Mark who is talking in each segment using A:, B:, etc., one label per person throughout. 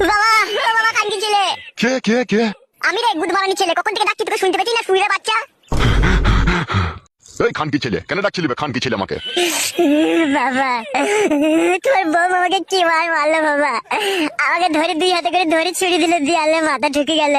A: বাবা বাবা কান্দি ছেলে।
B: কে কে কে?
A: আমি রে গুদ মারানি ছেলে কখন থেকে ডাকছি তোকে শুনতে পেয়েছি না শুয়ে বাচ্চা?
B: এই খানকি ছেলে কেন ডাকছিলি বে খানকি ছেলে আমাকে?
A: বাবা তোর বউ আমাকে কি মার মারলো বাবা? আমাকে ধরে দুই হাতে করে ধরে ছুরি দিলে দিয়ালে মাথা ঢুকে গেল।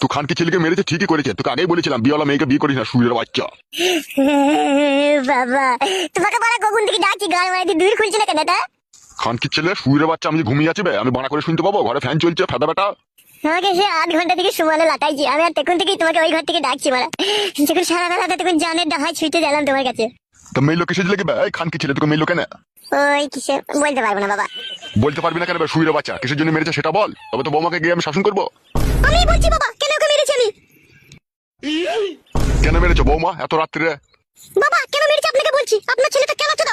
B: তুই খানকি ছেলেকে মেরেছে ঠিকই করেছে তোকে আগেই বলেছিলাম বিয়েওয়ালা মেয়েকে বিয়ে করিস না সুরের বাচ্চা।
A: বাবা তোমাকে বলা কখন থেকে ডাকছি গান মারাইতে দূর খুলছি না কেন এটা?
B: খানকি ছেলে? সুরের বাচ্চা আমি ঘুমিয়ে আছি বে আমি বানা করে শুনতে পাবো ঘরে ফ্যান চলছে ফেদা বেটা
A: আমাকে সে আধ ঘণ্টা থেকে সুমালে লাটাইছি আমি আর তখন থেকেই তোমাকে ওই ঘর থেকে ডাকছি মারা। যখন সারা বেলাতে তখন জানের ছুটে গেলাম তোমার কাছে।
B: তো মেয়ে লোক এই খানকি ছেলে তোকে মেয়ে লোক কেন
A: ওই কিসে বলতে পারব না বাবা।
B: বলতে পারবি না কেন সুরের বাচ্চা কিসের জন্য মেরেছে সেটা বল তবে তো বৌমাকে গিয়ে আমি শাসন করব।
A: আমি বলছি বাবা কেন ওকে মেরেছি আমি?
B: কেন মেরেছো বৌমা এত রাত্রে
A: বাবা কেন মেরেছি আপনাকে বলছি? আপনার ছেলেটা কেন চোদা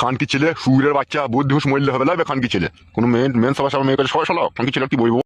B: খানকি ছেলে সুরের বাচ্চা, বুদ্ধি হুস মরলে হবে লাগবে খানকি ছেলে। কোনো মেন মেন সবার সবার মেয়ে কাছে সবাই সলাও খানকি ছেলে কি বলব?